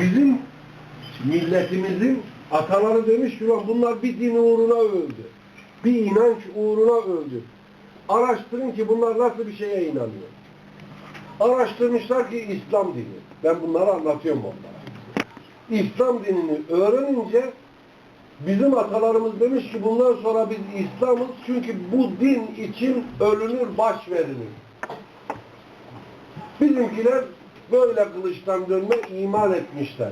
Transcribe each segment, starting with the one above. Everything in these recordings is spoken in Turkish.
Bizim milletimizin ataları demiş ki "Ulan bunlar bir din uğruna öldü. Bir inanç uğruna öldü. Araştırın ki bunlar nasıl bir şeye inanıyor. Araştırmışlar ki İslam dini. Ben bunları anlatıyorum onlara. İslam dinini öğrenince bizim atalarımız demiş ki bundan sonra biz İslam'ız çünkü bu din için ölünür, baş verilir. Bizimkiler böyle kılıçtan dönme iman etmişler.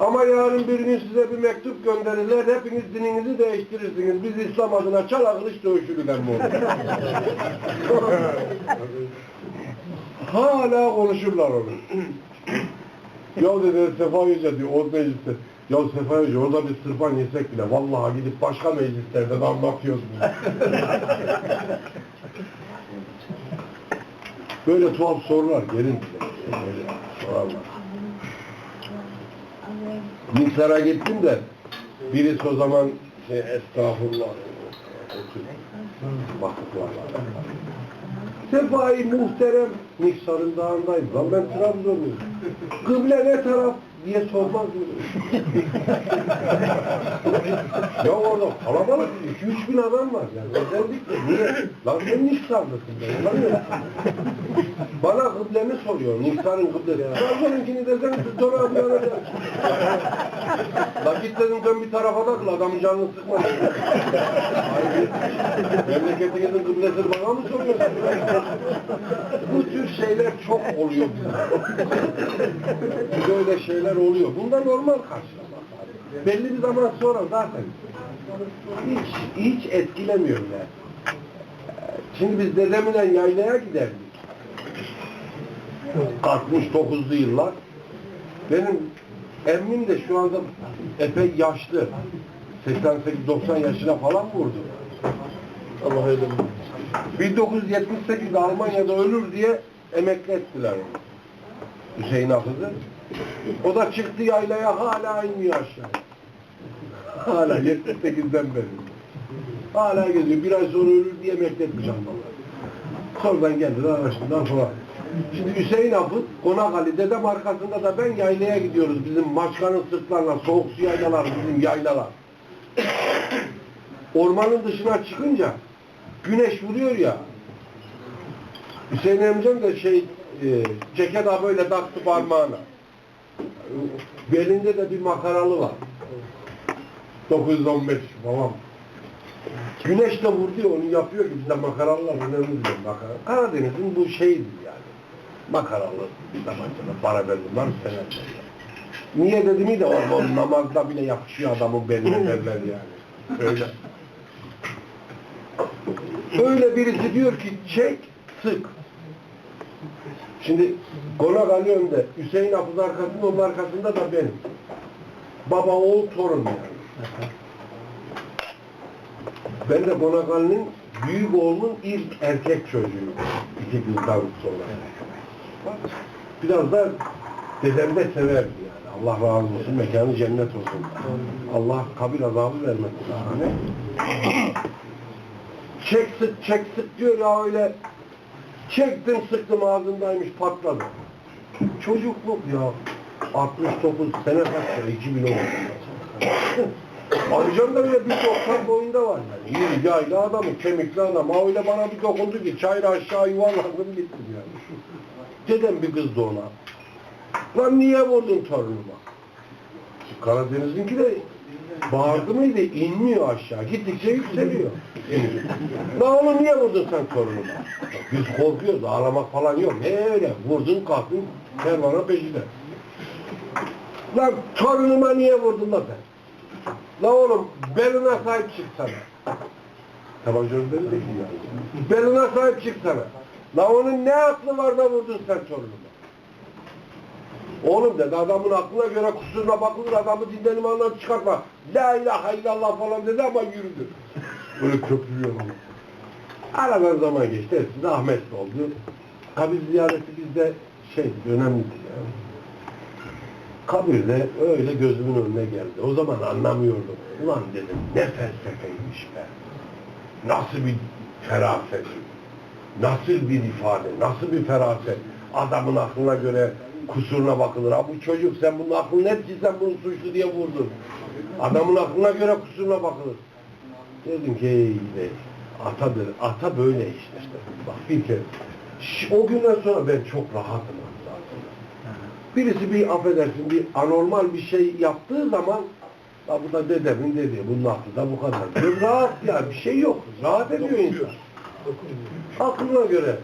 Ama yarın bir gün size bir mektup gönderirler, hepiniz dininizi değiştirirsiniz. Biz İslam adına çala kılıç dövüşürük hem Hala konuşurlar onu. ya dedi Sefa Hoca diyor, o mecliste. Ya Sefa Hoca orada bir sırpan yesek bile vallahi gidip başka meclislerde de anlatıyoruz bunu. Böyle tuhaf sorular gelin bize. Sorarlar. Niksar'a gittim de birisi o zaman şey, estağfurullah vakıf var. Sefai muhterem Niksar'ın dağındayım. Lan ben Trabzonluyum. Kıble ne taraf diye sormaz mı? ya orada kalabalık 2-3 bin adam var yani. Özellikle niye? Lan sen Niksar'dasın ben. Lan. Bana kıblemi soruyor. Niksar'ın kıblesi. Trabzon'unkini desen sonra bir yana La git dedim dön bir tarafa da kıl adamın canını sıkma. Hayır. Memleketinizin kıblesini bana mı soruyorsun? Bu tür şeyler çok oluyor. Böyle şeyler oluyor. Bunda normal karşılamak. Belli bir zaman sonra zaten hiç, hiç etkilemiyor yani. Şimdi biz dedemle yaylaya giderdik. 69'lu yıllar. Benim emmim de şu anda epey yaşlı. 88-90 yaşına falan vurdu. Allah öyle 1978'de Almanya'da ölür diye emekli ettiler onu. Hüseyin Hafız'ı. O da çıktı yaylaya hala inmiyor aşağıya. Hala 78'den beri. Hala geziyor. Bir ay sonra ölür diye emekli etmiş Almanlar. Sonradan geldiler araştırdılar falan. Şimdi Hüseyin Hafız, Konak Ali, dedem arkasında da ben yaylaya gidiyoruz. Bizim maçkanın sırtlarına, soğuk su yaylalar, bizim yaylalar. Ormanın dışına çıkınca güneş vuruyor ya. Hüseyin amcam da şey, e, ceket ha böyle taktı parmağına. Belinde de bir makaralı var. 915 falan. Güneş de vurdu onu yapıyor ki bizde makaralılar önemli diyor makara. Karadeniz'in bu şeydi yani. Makaralı, bizde mesela para bunlar seneler. Niye dediğimi de o namazda bile yapışıyor adamın beline derler yani. Öyle. Öyle birisi diyor ki çek, sık. Şimdi konak Ali önde, Hüseyin Hafız arkasında, onun arkasında da benim. Baba, oğul, torun yani. Ben de konak Ali'nin büyük oğlunun ilk erkek çocuğu. İki davutsu olarak. Biraz da dedem de severdi yani. Allah razı olsun, mekanı cennet olsun. Allah kabir azabı vermesin. Çek sık, çek sık diyor ya öyle. Çektim sıktım ağzındaymış patladı. Çocukluk ya. 69 sene kaç ya? 2010. Amcam da bile bir 90 boyunda var yani. İri yaylı adamı, kemikli adam. Ha öyle bana bir dokundu ki çayla aşağı yuvarlandım gittim yani. Dedem bir kızdı ona. Lan niye vurdun torunuma? Karadeniz'inki de bağırdı mıydı inmiyor aşağı. Gittikçe yükseliyor. Lan onu niye vurdun sen torunuma? Biz korkuyoruz ağlamak falan yok. Ne öyle vurdun kalktın kervana peşinde. Lan torunuma niye vurdun lan sen? La oğlum beline sahip çıksana. Tabancanın beli değil yani. Beline sahip çıksana. La onun ne aklı var da vurdun sen torunuma? Oğlum dedi adamın aklına göre kusuruna bakılır adamı dinden imandan çıkartma. La ilahe illallah falan dedi ama yürüdü. Böyle köprüyor onu. Aradan zaman geçti. Hepsi rahmetli oldu. Kabir ziyareti bizde şey önemlidir ya. Kabirde öyle gözümün önüne geldi. O zaman anlamıyordum. Ulan dedim ne felsefeymiş be. Nasıl bir feraset. Nasıl bir ifade, nasıl bir feraset. Adamın aklına göre kusuruna bakılır. Ha bu çocuk sen bunun aklın net ki sen bunu suçlu diye vurdun. Adamın aklına göre kusuruna bakılır. Dedim ki ey be, ata, böyle- ata böyle işte. işte. Bak bir kere. O günden sonra ben çok rahatım aslında. Birisi bir affedersin bir anormal bir şey yaptığı zaman ya bu da dedemin dediği, bunun aklı da bu kadar. Diyor, rahat ya bir şey yok. Rahat ediyor insan. Aklına göre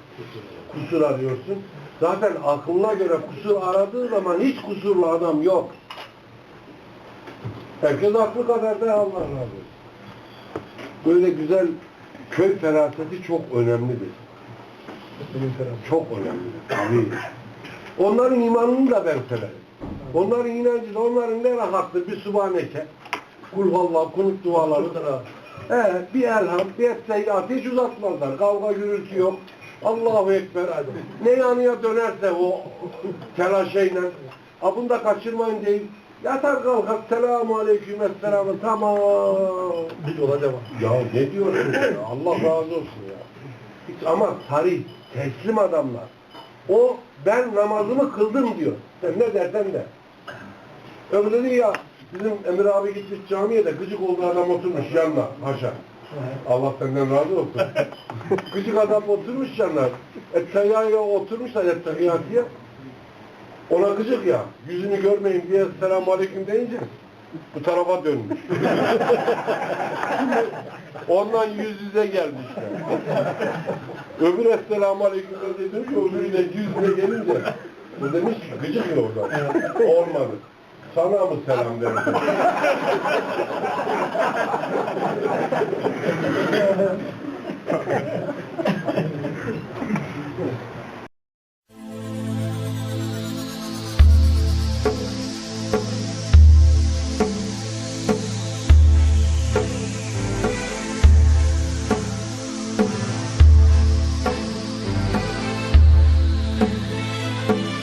kusur arıyorsun. Zaten aklına göre kusur aradığı zaman hiç kusurlu adam yok. Herkes aklı kadar da Allah razı. Böyle güzel köy feraseti çok önemlidir. Çok önemlidir. Tabii. Onların imanını da ben severim. Onların inancı da onların ne rahattır bir subhaneke. Kul vallah kunut duaları. He, bir elham, bir etteyyat hiç uzatmazlar. Kavga gürültü yok. Allahu Ekber. Ne yanıya dönerse o telaşeyle. Ha bunu da kaçırmayın değil. Yatar kalkar. Selamun aleyküm esselamı. Tamam. Bir yola devam. Ya ne diyorsun ya? Allah razı olsun ya. Hiç ama tarih, teslim adamlar. O ben namazımı kıldım diyor. Sen ne dersen de. Öbürü ya bizim Emir abi gitmiş camiye de gıcık olduğu adam oturmuş yanına haşa. Allah senden razı olsun. gıcık adam oturmuş yanına. Etteyyaya oturmuşlar etteyyatiye. Ona gıcık ya. Yüzünü görmeyeyim diye selamun aleyküm deyince bu tarafa dönmüş. Ondan yüz yüze gelmişler. Öbür Esselamu Aleyküm de demiş, öbürü de yüz yüze gelince bu demiş ki gıcık ya oradan. Olmadı. Sana mı selam demiş.